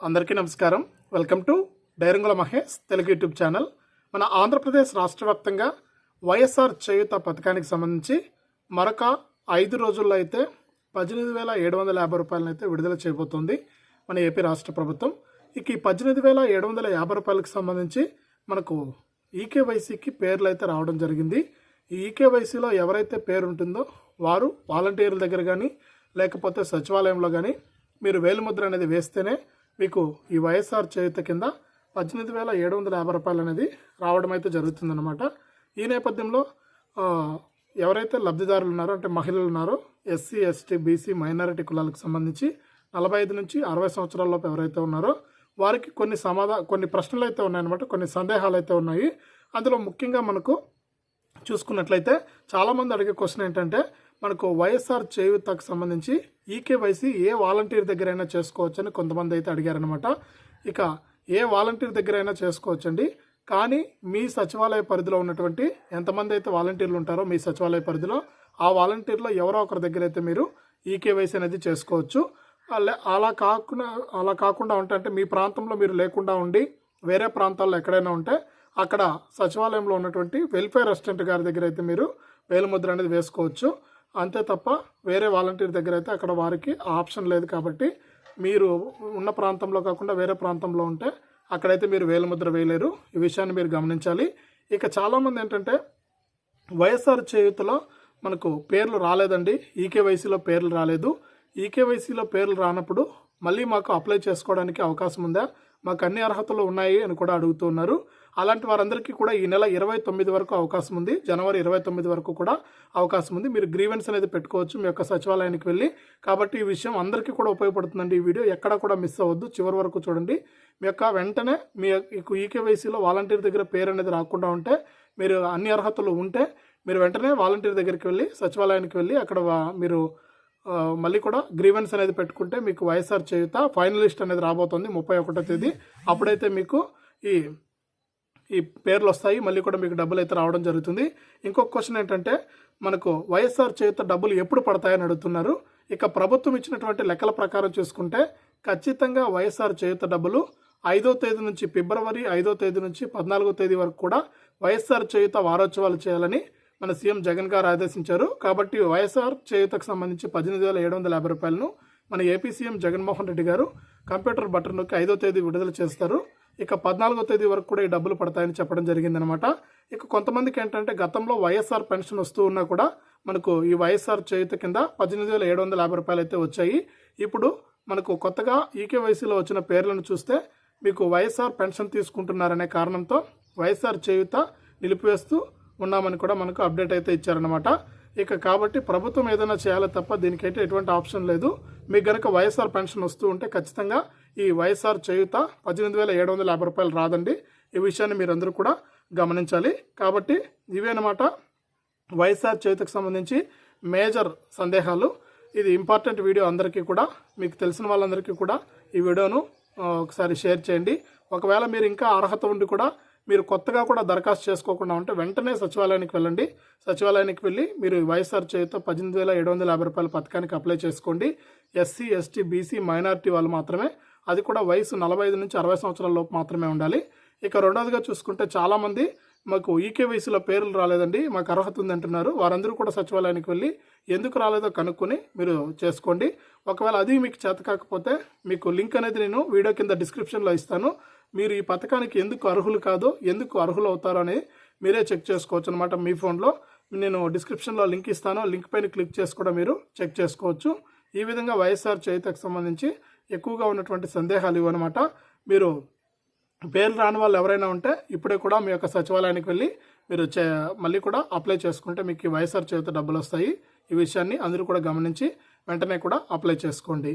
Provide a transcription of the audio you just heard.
అందరికీ నమస్కారం. Welcome to డైరంగుల మహేష్ తెలుగు యూట్యూబ్ ఛానల్. మన ఆంధ్రప్రదేశ్ రాష్ట్ర వ్యాప్తంగా వైఎస్ఆర్ చేయుత పథకానికి సంబంధించి మరొక ఐదు రోజుల్లో అయితే పద్దెనిమిది వేల ఏడు వందల యాభై రూపాయలను అయితే విడుదల చేయబోతోంది మన ఏపీ రాష్ట్ర ప్రభుత్వం. ఇక ఈ పద్దెనిమిది వేల ఏడు వందల యాభై రూపాయలకు సంబంధించి మనకు ఈకేవైసీకి పేర్లు అయితే రావడం జరిగింది. ఈ ఈకేవైసీలో ఎవరైతే పేరు ఉంటుందో వారు వాలంటీర్ల దగ్గర కానీ లేకపోతే సచివాలయంలో కానీ మీరు వేలుముద్ర అనేది వేస్తేనే మీకు ఈ వైఎస్ఆర్ చేయుత కింద పద్దెనిమిది వేల ఏడు వందల యాభై రూపాయలు అనేది రావడం అయితే జరుగుతుందన్నమాట. ఈ నేపథ్యంలో ఎవరైతే లబ్ధిదారులు ఉన్నారో అంటే మహిళలు ఉన్నారో ఎస్సీ ఎస్టీ బీసీ మైనారిటీ కులాలకు సంబంధించి నలభై ఐదు నుంచి అరవై సంవత్సరాలలోపు ఎవరైతే ఉన్నారో వారికి కొన్ని సమాధా కొన్ని ప్రశ్నలు అయితే ఉన్నాయన్నమాట కొన్ని సందేహాలు అయితే ఉన్నాయి. అందులో ముఖ్యంగా మనకు చూసుకున్నట్లయితే చాలామంది అడిగే క్వశ్చన్ ఏంటంటే మనకు వైఎస్ఆర్ చేయూతకు సంబంధించి ఈకేవైసీ ఏ వాలంటీర్ దగ్గరైనా చేసుకోవచ్చని కొంతమంది అయితే అడిగారనమాట ఇక ఏ వాలంటీర్ దగ్గరైనా చేసుకోవచ్చండి. కానీ మీ సచివాలయ పరిధిలో ఉన్నటువంటి ఎంతమంది అయితే వాలంటీర్లు ఉంటారో మీ సచివాలయ పరిధిలో ఆ వాలంటీర్లో ఎవరో ఒకరి దగ్గర అయితే మీరు ఈకేవైసీ అనేది చేసుకోవచ్చు. అలా అలా కాకుండా అలా కాకుండా ఉంటే అంటే మీ ప్రాంతంలో మీరు లేకుండా ఉండి వేరే ప్రాంతాల్లో ఎక్కడైనా ఉంటే అక్కడ సచివాలయంలో ఉన్నటువంటి వెల్ఫేర్ అసిస్టెంట్ గారి దగ్గర అయితే మీరు వేలుముద్ర అనేది వేసుకోవచ్చు. అంతే తప్ప వేరే వాలంటీర్ దగ్గర అయితే అక్కడ వారికి ఆప్షన్ లేదు కాబట్టి మీరు ఉన్న ప్రాంతంలో కాకుండా వేరే ప్రాంతంలో ఉంటే అక్కడైతే మీరు వేలముద్ర వేయలేరు. ఈ విషయాన్ని మీరు గమనించాలి. ఇక చాలామంది ఏంటంటే వైఎస్ఆర్ చేయుతలో మనకు పేర్లు రాలేదండి. ఈకేవైసీలో పేర్లు రాలేదు. ఈకేవైసీలో పేర్లు రానప్పుడు మళ్ళీ మాకు అప్లై చేసుకోవడానికి అవకాశం ఉందా? మాకు అన్ని అర్హతలు ఉన్నాయి అని కూడా అడుగుతున్నారు అలాంటి వారందరికీ కూడా ఈ నెల ఇరవై తొమ్మిది వరకు అవకాశం ఉంది. జనవరి ఇరవై తొమ్మిది వరకు కూడా అవకాశం ఉంది. మీరు గ్రీవెన్స్ అనేది పెట్టుకోవచ్చు. మీ యొక్క సచివాలయానికి వెళ్ళి. కాబట్టి ఈ విషయం అందరికీ కూడా ఉపయోగపడుతుందండి ఈ వీడియో. ఎక్కడ కూడా మిస్ అవ్వద్దు. చివరి వరకు చూడండి. మీ యొక్క వెంటనే మీ ఈకేవైసీలో వాలంటీర్ దగ్గర పేరు అనేది రాకుండా ఉంటే మీరు అన్ని అర్హతలు ఉంటే మీరు వెంటనే వాలంటీర్ దగ్గరికి వెళ్ళి సచివాలయానికి వెళ్ళి అక్కడ వా- మీరు మళ్ళీ కూడా గ్రీవెన్స్ అనేది పెట్టుకుంటే మీకు వైఎస్ఆర్ చేయుత ఫైనలిస్ట్ అనేది రాబోతుంది ముప్పై ఒకటో తేదీ. అప్పుడైతే మీకు ఈ ఈ పేర్లు వస్తాయి. మళ్ళీ కూడా మీకు డబ్బులు అయితే రావడం జరుగుతుంది. ఇంకొక క్వశ్చన్ ఏంటంటే మనకు వైఎస్ఆర్ చేయుత డబ్బులు ఎప్పుడు పడతాయని అడుగుతున్నారు. ఇక ప్రభుత్వం ఇచ్చినటువంటి లెక్కల ప్రకారం చూసుకుంటే ఖచ్చితంగా వైఎస్ఆర్ చేయుత డబ్బులు ఐదో తేదీ నుంచి ఫిబ్రవరి ఐదో తేదీ నుంచి పద్నాలుగో తేదీ వరకు కూడా వైఎస్ఆర్ చేయుత వారోత్సవాలు చేయాలని మన సీఎం జగన్ గారు ఆదేశించారు. కాబట్టి వైఎస్ఆర్ చేయుతకు సంబంధించి పద్దెనిమిది వేల ఏడు వందల యాభై రూపాయలను మన ఏపీ సీఎం జగన్మోహన్ రెడ్డి గారు కంప్యూటర్ బటన్ నొక్కి ఐదో తేదీ విడుదల చేస్తారు. ఇక పద్నాలుగో తేదీ వరకు కూడా ఈ డబ్బులు పడతాయని చెప్పడం జరిగిందనమాట ఇక కొంతమందికి ఏంటంటే గతంలో వైఎస్ఆర్ పెన్షన్ వస్తూ ఉన్నా కూడా మనకు ఈ వైఎస్ఆర్ చేయుత కింద పద్దెనిమిది వేల ఏడు వందల యాభై రూపాయలు అయితే వచ్చాయి. ఇప్పుడు మనకు కొత్తగా ఈకేవైసీలో వచ్చిన పేర్లను చూస్తే మీకు వైఎస్ఆర్ పెన్షన్ తీసుకుంటున్నారనే కారణంతో వైఎస్ఆర్ చేయుత నిలిపివేస్తూ ఉన్నామని కూడా మనకు అప్డేట్ అయితే ఇచ్చారనమాట ఇక కాబట్టి ప్రభుత్వం ఏదైనా చేయాలి తప్ప దీనికైతే ఎటువంటి ఆప్షన్ లేదు. మీకు గనక వైఎస్ఆర్ పెన్షన్ వస్తూ ఉంటే ఖచ్చితంగా ఈ వైఎస్ఆర్ చేయుత పద్దెనిమిది వేల ఏడు వందల యాభై రూపాయలు రాదండి. ఈ విషయాన్ని మీరందరూ కూడా గమనించాలి. కాబట్టి ఇవేనమాట వైఎస్ఆర్ చేయుతకు సంబంధించి మేజర్ సందేహాలు. ఇది ఇంపార్టెంట్ వీడియో అందరికీ కూడా మీకు తెలిసిన వాళ్ళందరికీ కూడా ఈ వీడియోను ఒకసారి షేర్ చేయండి. ఒకవేళ మీరు ఇంకా అర్హత ఉండి కూడా మీరు కొత్తగా కూడా దరఖాస్తు చేసుకోకుండా ఉంటే వెంటనే సచివాలయానికి వెళ్ళండి. సచివాలయానికి వెళ్ళి మీరు వైఎస్ఆర్ చేతితో పద్దెనిమిది వేల ఏడు వందల యాభై రూపాయల పథకానికి అప్లై చేసుకోండి. ఎస్సీ ఎస్టీ బీసీ మైనారిటీ వాళ్ళు మాత్రమే. అది కూడా వయసు నలభై ఐదు నుంచి అరవై సంవత్సరాల లోపు మాత్రమే ఉండాలి. ఇక రెండోదిగా చూసుకుంటే చాలామంది మాకు ఈకేవైసీలో పేర్లు రాలేదండి. మాకు అర్హత ఉంది అంటున్నారు. వారందరూ కూడా సచివాలయానికి వెళ్ళి ఎందుకు రాలేదో కనుక్కొని మీరు చేసుకోండి. ఒకవేళ అది మీకు చేత కాకపోతే మీకు లింక్ అనేది నేను వీడియో కింద డిస్క్రిప్షన్లో ఇస్తాను. మీరు ఈ పథకానికి ఎందుకు అర్హులు కాదో ఎందుకు అర్హులు అవుతారో అనేది మీరే చెక్ చేసుకోవచ్చు అనమాట మీ ఫోన్లో. నేను డిస్క్రిప్షన్లో లింక్ ఇస్తాను. లింక్ పైన క్లిక్ చేసి కూడా మీరు చెక్ చేసుకోవచ్చు. ఈ విధంగా వైఎస్ఆర్ చేయుతకు సంబంధించి ఎక్కువగా ఉన్నటువంటి సందేహాలు ఇవన్నమాట మీరు పేర్లు రాని వాళ్ళు ఎవరైనా ఉంటే ఇప్పుడే కూడా మీ యొక్క సచివాలయానికి వెళ్ళి మీరు చే మళ్ళీ కూడా అప్లై చేసుకుంటే మీకు వైఎస్ఆర్ చేత డబ్బులు వస్తాయి. ఈ విషయాన్ని అందరూ కూడా గమనించి వెంటనే కూడా అప్లై చేసుకోండి.